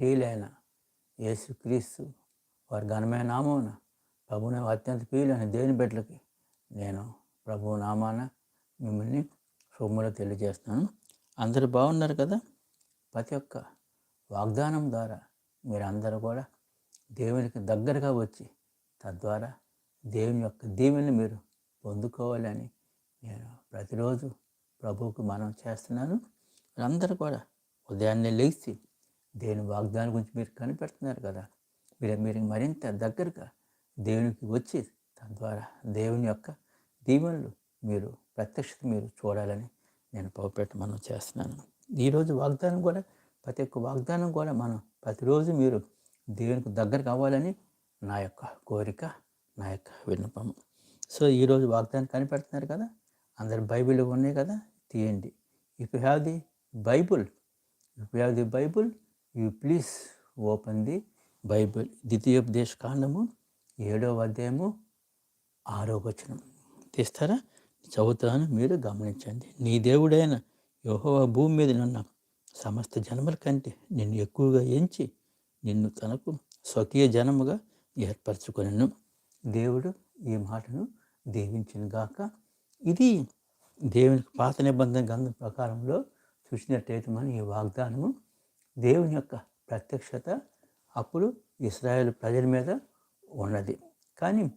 ప్రియులైన యేసుక్రీస్తు వారి ఘనమైన నామమున ప్రభుని అత్యంత ప్రియులైన దేవుని బిడ్డలకి నేను ప్రభు నామాన మిమ్మల్ని శుభములు తెలియజేస్తున్నాను. అందరూ బాగున్నారు కదా? ప్రతి ఒక్క వాగ్దానం ద్వారా మీరందరూ కూడా దేవునికి దగ్గరగా వచ్చి తద్వారా దేవుని యొక్క దీవెని మీరు పొందుకోవాలని నేను ప్రతిరోజు ప్రభువుకు మనం చేస్తున్నాను. అందరూ కూడా ఉదయాన్నే లేచి దేవుని వాగ్దానం గురించి మీరు కనిపెడుతున్నారు కదా. మీరు మీరు మరింత దగ్గరగా దేవునికి వచ్చి తద్వారా దేవుని యొక్క దీవెనలు మీరు ప్రత్యక్షత మీరు చూడాలని నేను పౌపెట్ట మనం చేస్తున్నాను ఈరోజు వాగ్దానం కూడా ప్రతి ఒక్క వాగ్దానం కూడా మనం ప్రతిరోజు మీరు దేవునికి దగ్గర కావాలని నా యొక్క కోరిక నా యొక్క విన్నపము సో ఈరోజు వాగ్దానం కనిపెడుతున్నారు కదా. అందరు బైబిల్ ఉన్నాయి కదా. తీయండి. If you have the Bible if you have the Bible you please open the Bible. ద్వితీయోపదేశ కాండము ఏడవ అధ్యాయము ఆరో వచనం. తీస్తారా? చదువుతాను మీరు గమనించండి. నీ దేవుడైన యోహోవ భూమి మీద నున్న సమస్త జనముల కంటే నిన్ను ఎక్కువగా ఎంచి నిన్ను తనకు స్వకీయ జనముగా ఏర్పరచుకొనను. దేవుడు ఈ మాటను దీవించిన గాక ఇది దేవునికి పాత నిబంధన గ్రంథం ప్రకారంలో చూసినట్టయితే మనం ఈ వాగ్దానము దేవుని యొక్క ప్రత్యక్షత అప్పుడు ఇస్రాయేల్ ప్రజల మీద ఉన్నది. కానీ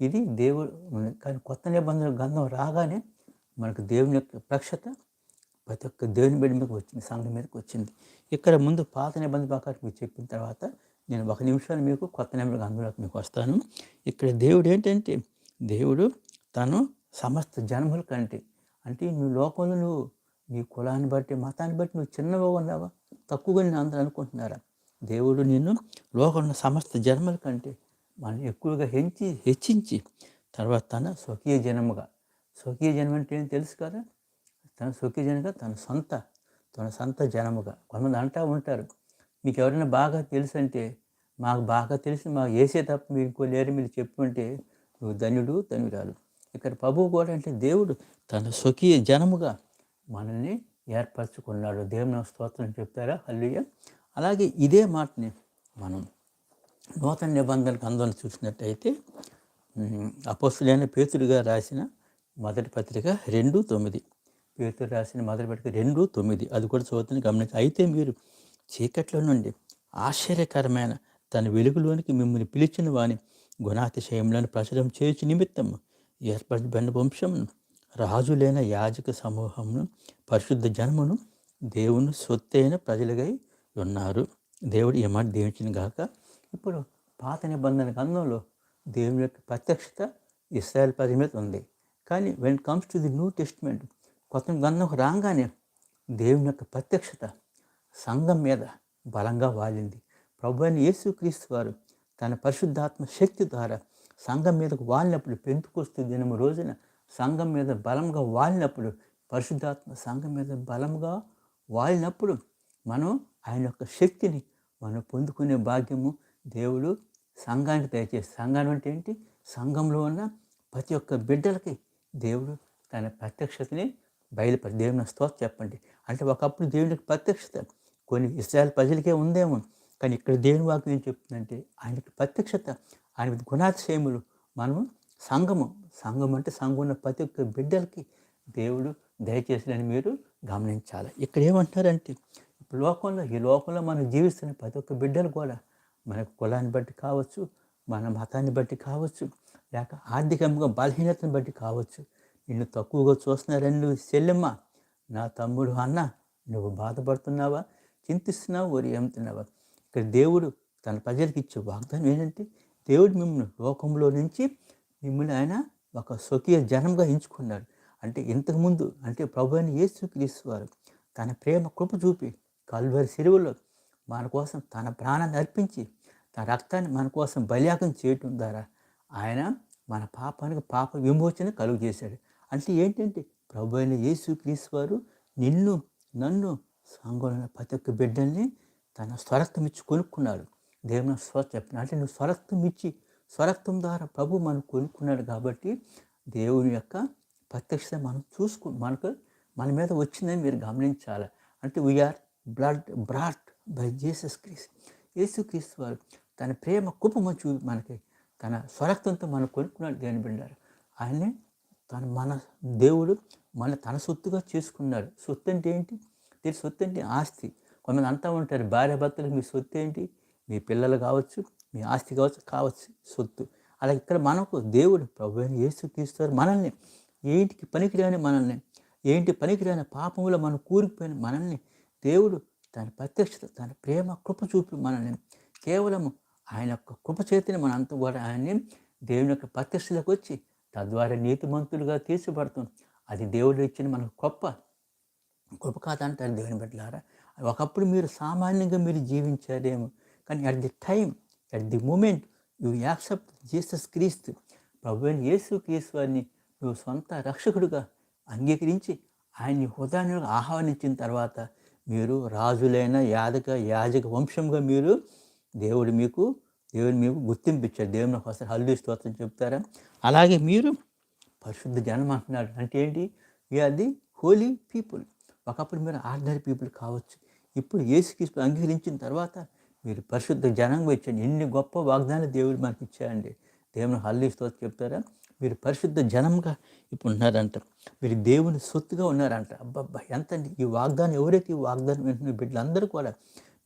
ఇది దేవుడు కానీ కొత్త నిబంధన గంధం రాగానే మనకు దేవుని యొక్క ప్రక్షత ప్రతి ఒక్క దేవుని బిడ్డ మీదకి వచ్చింది సంఘం మీదకి వచ్చింది. ఇక్కడ ముందు పాత నిబంధన ప్రకారం మీకు చెప్పిన తర్వాత నేను ఒక నిమిషాలు మీకు కొత్త నిబంధన గంధంలోకి మీకు వస్తాను. ఇక్కడ దేవుడు ఏంటంటే దేవుడు తను సమస్త జన్మల కంటే అంటే నువ్వు లోకంలో నువ్వు నీ కులాన్ని బట్టి మతాన్ని బట్టి నువ్వు చిన్నగా ఉన్నావా? తక్కువగా నేను అందరూ అనుకుంటున్నారా? దేవుడు నిన్ను లోకంలో సమస్త జన్మల కంటే మనం ఎక్కువగా హెంచి హెచ్చించి తర్వాత తన స్వకీయ జనముగా. స్వకీయ జన్మ అంటే ఏం తెలుసు కదా? తన స్వకీయ జనగా తన సొంత తన సొంత జనముగా. కొంతమంది అంటూ ఉంటారు. మీకు ఎవరైనా బాగా తెలుసు అంటే మాకు బాగా తెలిసి మాకు వేసే తప్ప మీరు ఇంకో లేరు మీరు చెప్పుకుంటే నువ్వు ధన్యుడు ధన్యురాలు ఇక్కడ ప్రభువు కూడా అంటే దేవుడు తన స్వకీయ జనముగా మనల్ని ఏర్పరచుకున్నాడు. దేవుని స్తోత్రం చెప్తారా? అల్లుయ్య అలాగే ఇదే మాటని మనం నూతన నిబంధనకు అందరం చూసినట్టయితే అపోస్తులైన పేతుడిగా రాసిన మొదటి పత్రిక రెండు తొమ్మిది. పేతుడు రాసిన మొదటి పత్రిక రెండు తొమ్మిది. అది కూడా చదువుతుంది గమనించి అయితే మీరు చీకట్లో నుండి ఆశ్చర్యకరమైన తన వెలుగులోనికి మిమ్మల్ని పిలిచిన వాని గుణాతిశయంలోని ప్రచురం చేయుచు నిమిత్తం ఏర్పడిన బెండ వంశం రాజులైన యాజక సమూహమును పరిశుద్ధ జనమును దేవుని సొత్తైన ప్రజలుగా ఉన్నారు. దేవుడు ఈ మాట దీవించిన గాక ఇప్పుడు పాత నిబంధన గ్రంథంలో దేవుని యొక్క ప్రత్యక్షత ఇస్రాయల్ ప్రజల మీద ఉంది. కానీ when comes to the New Testament కొత్త గ్రంథం రాగానే దేవుని యొక్క ప్రత్యక్షత సంఘం మీద బలంగా వాలింది. ప్రభు అని యేసుక్రీస్తు వారు తన పరిశుద్ధాత్మ శక్తి ద్వారా సంఘం మీదకు వాలినప్పుడు పెంతుకొస్తూ దినము రోజున సంఘం మీద బలంగా వాలినప్పుడు పరిశుద్ధాత్మ సంఘం మీద బలంగా వాలినప్పుడు మనం ఆయన యొక్క శక్తిని మనం పొందుకునే భాగ్యము దేవుడు సంఘానికి దయచేసి. సంఘం అంటే ఏంటి? సంఘంలో ఉన్న ప్రతి ఒక్క బిడ్డలకి దేవుడు తన ప్రత్యక్షతని బయలుపరి దేవుని స్తోత్రం చెప్పండి. అంటే ఒకప్పుడు దేవునికి ప్రత్యక్షత కొన్ని ఇస్రాయల్ ప్రజలకే ఉందేమో కానీ ఇక్కడ దేవుని వాక్యం ఏం చెప్తుందంటే ఆయనకి ప్రత్యక్షత ఆయన గుణాతిశయములు మనము సంఘము సంఘం అంటే సంఘం ఉన్న ప్రతి ఒక్క బిడ్డలకి దేవుడు దయచేసినని మీరు గమనించాలి. ఇక్కడ ఏమంటారంటే ఇప్పుడు లోకంలో ఈ లోకంలో మనం జీవిస్తున్న ప్రతి ఒక్క బిడ్డలు కూడా మన కులాన్ని బట్టి కావచ్చు మన మతాన్ని బట్టి కావచ్చు లేక ఆర్థికంగా బలహీనతను బట్టి కావచ్చు. నిన్ను తక్కువగా చూస్తున్నారని నువ్వు చెల్లెమ్మ నా తమ్ముడు అన్న నువ్వు బాధపడుతున్నావా? చింతిస్తున్నావా? ఒరి ఇక్కడ దేవుడు తన ప్రజలకు ఇచ్చే వాగ్దానం ఏంటంటే దేవుడు మిమ్మల్ని లోకంలో నుంచి మిమ్మల్ని ఆయన ఒక స్వకీయ జనంగా ఎంచుకున్నాడు అంటే ఇంతకుముందు అంటే ప్రభు అని యేసుక్రీస్తు వారు తన ప్రేమ కృప చూపి కల్వరి సిరువులో మన కోసం తన ప్రాణాన్ని అర్పించి తన రక్తాన్ని మన కోసం బలియాగం చేయటం ద్వారా ఆయన మన పాపానికి పాప విమోచన కలుగు చేశాడు. అంటే ఏంటంటే ప్రభు అయిన యేసుక్రీస్తు వారు నిన్ను నన్ను సంఘంలో ప్రతి ఒక్క బిడ్డల్ని తన స్వరక్తం ఇచ్చి కొనుక్కున్నాడు దేవుని స్వ చెప్పిన అంటే నువ్వు స్వరక్తం ఇచ్చి స్వరక్తం ద్వారా ప్రభు మనం కొనుక్కున్నాడు కాబట్టి దేవుని యొక్క ప్రత్యక్షత మనం చూసుకు మనకు మన మీద వచ్చిందని మీరు గమనించాలి. అంటే we are blood brought by Jesus Christ యేసు క్రీస్తు వారు తన ప్రేమ కుపము చూ మనకి తన స్వరక్తంతో మనం కొనుక్కున్నాడు దేని బిడ్డారు. ఆయనే తన మన దేవుడు మన తన సొత్తుగా చేసుకున్నాడు. సొత్తు అంటే ఏంటి? తెలిసి సొత్తు అంటే ఆస్తి. కొంతమంది అంతా ఉంటారు భార్య భర్తలు మీ సొత్తు ఏంటి మీ పిల్లలు కావచ్చు మీ ఆస్తి కావచ్చు కావచ్చు సొత్తు. అలా ఇక్కడ మనకు దేవుడు ప్రభు అయిన యేసు మనల్ని ఏంటికి పనికిరాని మనల్ని ఏంటి పనికిరాని పాపంలో మనం కూరుకుపోయిన మనల్ని దేవుడు తన ప్రత్యక్షత తన ప్రేమ కృప చూపి మనల్ని కేవలము ఆయన యొక్క కృప చేతిని మనంతా కూడా ఆయన్ని దేవుని యొక్క ప్రత్యక్షలకు వచ్చి తద్వారా నీతిమంతులుగా తీర్చబడుతుంది అది దేవుడు ఇచ్చిన మనకు గొప్ప కృప కాదంటారు దేవుని బిడ్డలారా. ఒకప్పుడు మీరు సామాన్యంగా మీరు జీవించారేమో కానీ at the time at the moment you accept Jesus క్రీస్తు ప్రభు యేసు క్రీస్తు వారిని నువ్వు సొంత రక్షకుడుగా అంగీకరించి ఆయన్ని హృదయాన్ని ఆహ్వానించిన తర్వాత మీరు రాజులైన యాదక యాజక వంశంగా మీరు దేవుడు మీకు దేవుడు మీకు గుర్తింపించారు. దేవుని ఒకసారి హల్లు స్తోత్రం చెప్తారా? అలాగే మీరు పరిశుద్ధ జనం అంటున్నారు. అంటే ఏంటి? వీఆర్ ది హోలీ పీపుల్ ఒకప్పుడు మీరు ఆర్డినరీ పీపుల్ కావచ్చు. ఇప్పుడు ఏసుకి అంగీకరించిన తర్వాత మీరు పరిశుద్ధ జనంగా ఇచ్చండి. ఎన్ని గొప్ప వాగ్దానాలు దేవుడు మనకి ఇచ్చాయండి దేవుని హల్లి చెప్తారా? మీరు పరిశుద్ధ జనంగా ఇప్పుడు ఉన్నారంట. మీరు దేవుని సొత్తుగా ఉన్నారంట. అబ్బబ్బా ఎంత ఈ వాగ్దానం ఎవరైతే ఈ వాగ్దానం వింటున్న బిడ్డలందరూ కూడా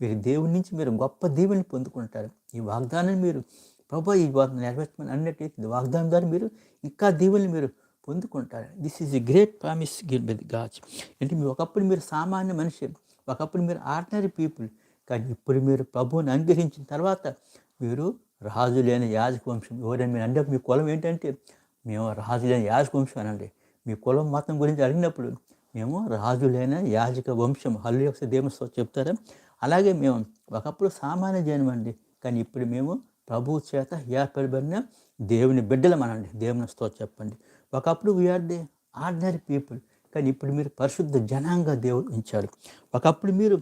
మీరు దేవుని నుంచి మీరు గొప్ప దేవుని పొందుకుంటారు. ఈ వాగ్దానం మీరు ప్రభా ఈ వాగ్దానం నెరవేర్చమని అన్నట్టయితే వాగ్దానం ద్వారా మీరు ఇంకా దేవుని మీరు పొందుకుంటారు. This is a great promise give with గాచ్ అంటే మీరు ఒకప్పుడు మీరు సామాన్య మనిషి ఒకప్పుడు మీరు ఆర్డినరీ పీపుల్ కానీ ఇప్పుడు మీరు ప్రభువుని అంగీకరించిన తర్వాత మీరు రాజు లేని యాజక వంశం ఎవరైనా మీరు అంటే మీ కులం ఏంటంటే మేము రాజులైన యాజకవంశం అనండి. మీ కులం మతం గురించి అడిగినప్పుడు మేము రాజులైన యాజక వంశం. హల్లు యొక్క దేవస్తో చెప్తారా? అలాగే మేము ఒకప్పుడు సామాన్య జనం అండి. కానీ ఇప్పుడు మేము ప్రభు చేత ఏర్పడబడిన దేవుని బిడ్డలం అనండి. దేవుని తో చెప్పండి. ఒకప్పుడు వీఆర్ ది ఆర్డినరీ పీపుల్ కానీ ఇప్పుడు మీరు పరిశుద్ధ జనాంగా దేవుడు ఉంచారు. ఒకప్పుడు మీరు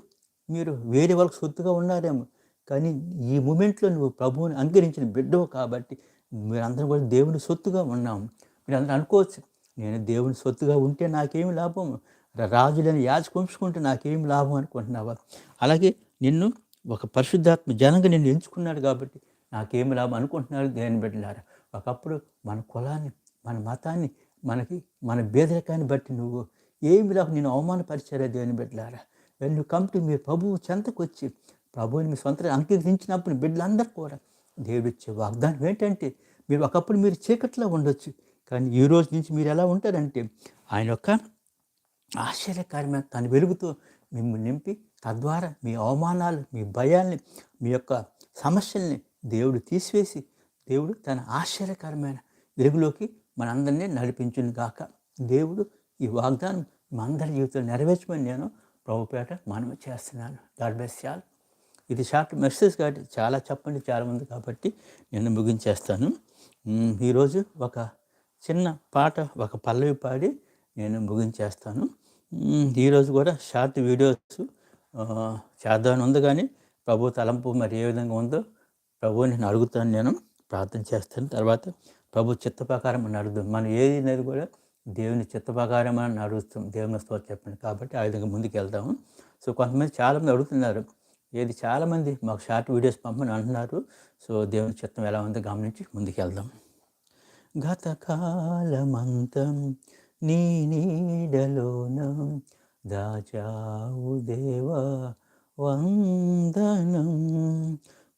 మీరు వేరే వాళ్ళకి సొత్తుగా ఉన్నారేమో. కానీ ఈ మూమెంట్లో నువ్వు ప్రభువుని అంగరించిన బిడ్డవు కాబట్టి మీరందరం కూడా దేవుని సొత్తుగా ఉన్నాము. మీరు అందరూ అనుకోవచ్చు నేను దేవుని సొత్తుగా ఉంటే నాకేమి లాభం? రాజులని యాచకుంచుకుంటే నాకేమి లాభం అనుకుంటున్నావా? అలాగే నిన్ను ఒక పరిశుద్ధాత్మ జనంగా నిన్ను ఎంచుకున్నాడు కాబట్టి నాకేమి లాభం అనుకుంటున్నారు దేని బిడ్డలారా? ఒకప్పుడు మన కులాన్ని మన మతాన్ని మనకి మన బేదరికాన్ని బట్టి నువ్వు ఏమి లాభం నేను అవమానపరిచారా దేని బిడ్డలారా? వెన్ కమ్ టు మీ ప్రభువు చెంతకు వచ్చి ప్రభువుని మీ సొంత అంగీకరించినప్పుడు బిడ్డలందరూ కూడా దేవుడు ఇచ్చే వాగ్దానం ఏంటంటే మీరు ఒకప్పుడు మీరు చీకట్లో ఉండొచ్చు కానీ ఈ రోజు నుంచి మీరు ఎలా ఉంటారంటే ఆయన యొక్క ఆశ్చర్యకార్యమైన తన వెలుగుతో మిమ్మల్ని నింపి తద్వారా మీ అవమానాలు మీ భయాల్ని మీ యొక్క సమస్యల్ని దేవుడు తీసివేసి దేవుడు తన ఆశ్చర్యకరమైన వెలుగులోకి మనందరినీ నడిపించును గాక. దేవుడు ఈ వాగ్దానం మా అందరి జీవితంలో నెరవేర్చమని నేను ప్రభుపేట మనమే చేస్తున్నాను. గాడ్ బెస్ చాలు ఇది షార్ట్ మెసేజ్ కాబట్టి చాలా చెప్పండి చాలా మంది కాబట్టి నేను ముగించేస్తాను. ఈరోజు ఒక చిన్న పాట ఒక పల్లవి పాడి నేను ముగించేస్తాను. ఈరోజు కూడా షార్ట్ వీడియోస్ చేద్దామని ఉంది కానీ ప్రభు తలంపు మరి ఏ విధంగా ఉందో ప్రభు నేను అడుగుతాను నేను. ప్రార్థన చేస్తాను. తర్వాత ప్రభు చిత్త ప్రకారం నడుద్దాం. అడుగుతాం మనం ఏది అనేది కూడా దేవుని చిత్త ప్రకారం అని నడుస్తాం దేవుని స్తోత్రం చెప్పండి. కాబట్టి ఆ విధంగా ముందుకు వెళ్తాము సో కొంతమంది చాలామంది అడుగుతున్నారు. ఏది చాలామంది మాకు షార్ట్ వీడియోస్ పంపని అంటున్నారు. సో దేవుని చిత్తం ఎలా ఉందో గమనించి ముందుకు వెళ్దాం. గతకాలమంతం నీ నీడలోన దాచావు దేవా వందనం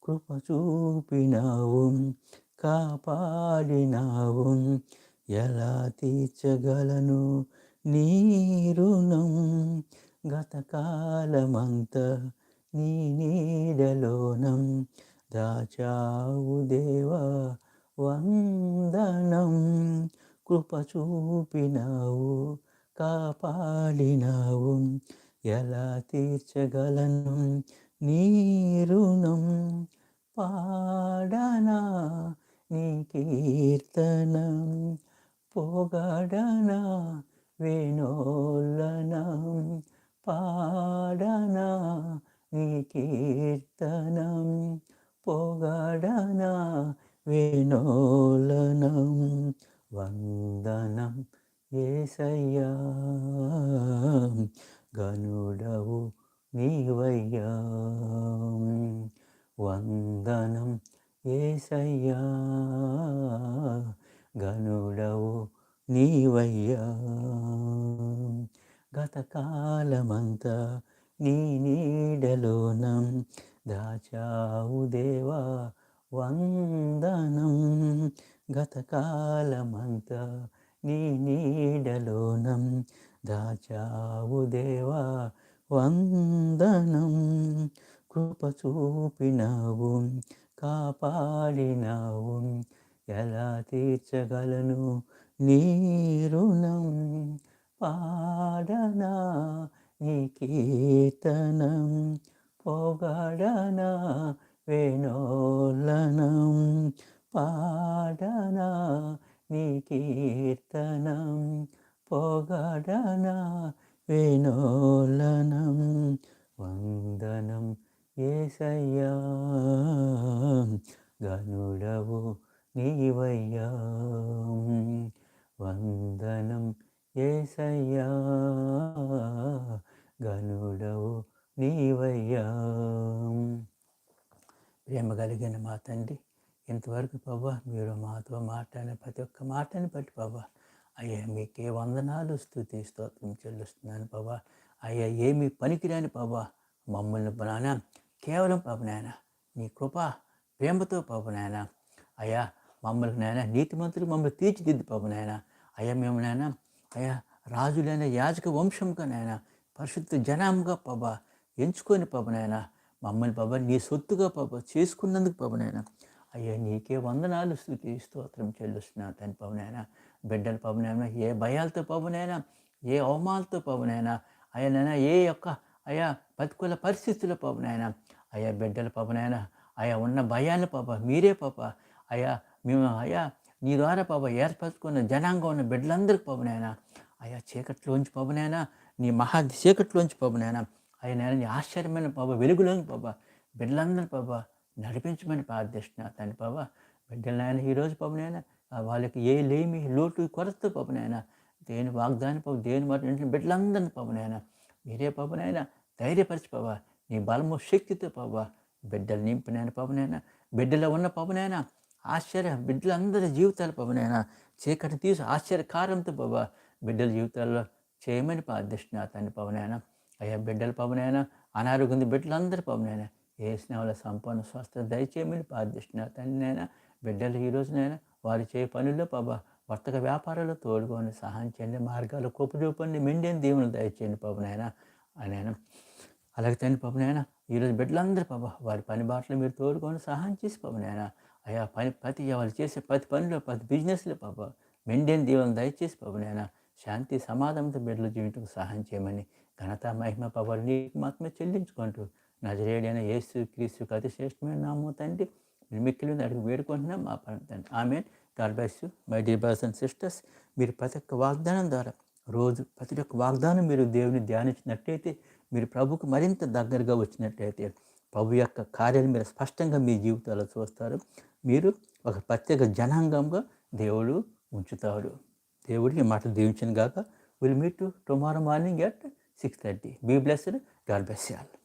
కృప చూపినావు కాపాడినావు. ఎలా తీర్చగలను నీ రుణం? గతకాలమంత నీ నీడలోనం దాచావు దేవా వందనం. కృప చూపినావు కాపాడినావు. ఎలా తీర్చగలను నీ రుణం? పాడనా నీ కీర్తనం. పొగడనా వేణోల్లనం పాడనా నీ కీర్తనం? పొగడనా వినోలనం వందనం ఏసయ్యా గనుడవు నీవయ్యా. వందనం ఏసయ్యా గనుడవు నీవయ్యా. గతకాలమంతా నీ నీడలోనం దాచావు దేవా వందనం. గతకాలమంతా నీ నీడలోనం దాచావు దేవా వందనం. కృప చూపినావు కాపాడినావు ఎలా తీర్చగలను నీ రుణం? పాడనా నీ కీర్తనం? పొగడనా వేణోలనం పాడనా నీ కీర్తనం? పొగడనా వేణోలనం వందనం ఏసయ్యా గనుడవు నీవయ్యా వందనం ఏసయ్యా గనుడవు నీవయ్యా. ప్రేమ కలిగిన మా తండ్రి ఇంతవరకు ప్రభా మీరు మాతో మాట్లాడిన ప్రతి ఒక్క మాటని బట్టి ప్రభా అయ్యా మీకే వందనాలు స్థుతి స్తోత్రం చెల్లిస్తున్నాను ప్రభా. అయ్యా ఏమి పనికిరాని ప్రభా మమ్మల్ని నాయన కేవలం పాప నాయన నీ కృప ప్రేమతో పాప నాయన. అయ్యా మమ్మల్ని నాయన నీతిమంతులు మమ్మల్ని తీర్చిదిద్దు పాప నాయన. అయ్యా మేము నాయన అయ్యా రాజులైన యాజక వంశంగా నాయన పరిశుద్ధ జనాంగా పాప ఎంచుకొని పాప నాయన మమ్మల్ని పాప నీ సొత్తుగా పాప చేసుకున్నందుకు పాప నాయన. అయ్యా నీకే వందనాలు స్థుతి స్తోత్రం చెల్లిస్తున్నా తన పవనైనా బిడ్డల పవనైనా ఏ భయాలతో పవనైనా ఏ అవమానాలతో పవనైనా అయ్యా ఏ యొక్క అయా ప్రతికూల పరిస్థితుల పవనైనా అయ్యా బిడ్డల పవనైనా అయా ఉన్న భయాల పాప మీరే పాప అయా మేము అయ్యా నీ ద్వారా పాప ఏర్పరచుకున్న జనాంగం ఉన్న బిడ్డలందరికీ పవనైనా అయ్యా చీకట్లోంచి పవనైనా నీ మహా చీకట్లోంచి పవనైనా ఆయన నీ ఆశ్చర్యమైన పాప వెలుగులోని పాప బిడ్డలందరి పాప నడిపించమని ప్రార్థిస్తున్నా తండ్రి పాప. బిడ్డలైన ఈరోజు పవనైనా వాళ్ళకి ఏ లేమి లోటు కొరత పవనైనా దేని వాగ్దాని పాప దేని మాట బిడ్డలందరిని పవనైనా మీరే పవనైనా ధైర్యపరిచి పాప. నీ బలము శక్తితో పాప బిడ్డలు నింపినైనా పవనైనా బిడ్డలో ఉన్న పవనైనా ఆశ్చర్య. బిడ్డలందరి జీవితాలు పవనైనా చీకటి తీసి ఆశ్చర్యకారంతో పవా బిడ్డల జీవితాల్లో చేయమని ప్రార్థిస్తున్నా తండ్రి పవనైనా అయ్యా బిడ్డల పవనైనా అనారోగ్యం బిడ్డలందరి పవనైనా ఏ స్నేహాల సంపూర్ణ స్వస్థత దయచేయమని ప్రార్థిస్తున్నా తండ్రినైనా బిడ్డలు ఈ రోజునైనా వారు చేయ పనుల్లో పాబా వర్తక వ్యాపారాలు తోడుకొని సహాయం చేయండి మార్గాలు కోపరూపండి మెండేని దేవుని దయచేయండి పాపనైనా ఆయన అలాగే తండ్రి పాపనైనా ఈరోజు బిడ్డలందరూ పాప వారి పని బాటలు మీరు తోడుకొని సహాయం చేసి పాపనైనా అయ్యా పని ప్రతి వాళ్ళు చేసే ప్రతి పనిలో ప్రతి బిజినెస్లో పాప మెండేని దీవెన దయచేసి పాపనైనా శాంతి సమాధానంతో బిడ్డలు జీవితం సహాయం చేయమని ఘనత మహిమ పవర్ నీకు మాత్రమే చెల్లించుకుంటూ నజరేడైన యేసు క్రీస్తు అతి శ్రేష్టమైన నామో తండ్రి మిక్కిలి అడిగి వేడుకుంటున్నాం మా పని తండ్రి. ఆమె God bless you my dear brothers and sisters. మీరు ప్రతి ఒక్క వాగ్దానం ద్వారా రోజు ప్రతి ఒక్క వాగ్దానం మీరు దేవుని ధ్యానించినట్టయితే మీరు ప్రభుకు మరింత దగ్గరగా వచ్చినట్టయితే ప్రభు యొక్క కార్యాలు మీరు స్పష్టంగా మీ జీవితాల్లో చూస్తారు. మీరు ఒక ప్రత్యేక జనాంగంగా దేవుడు ఉంచుతాడు. దేవుడికి మాట దీవించిన గాక. Will meet to tomorrow morning at six thirty be blessed God bless y'all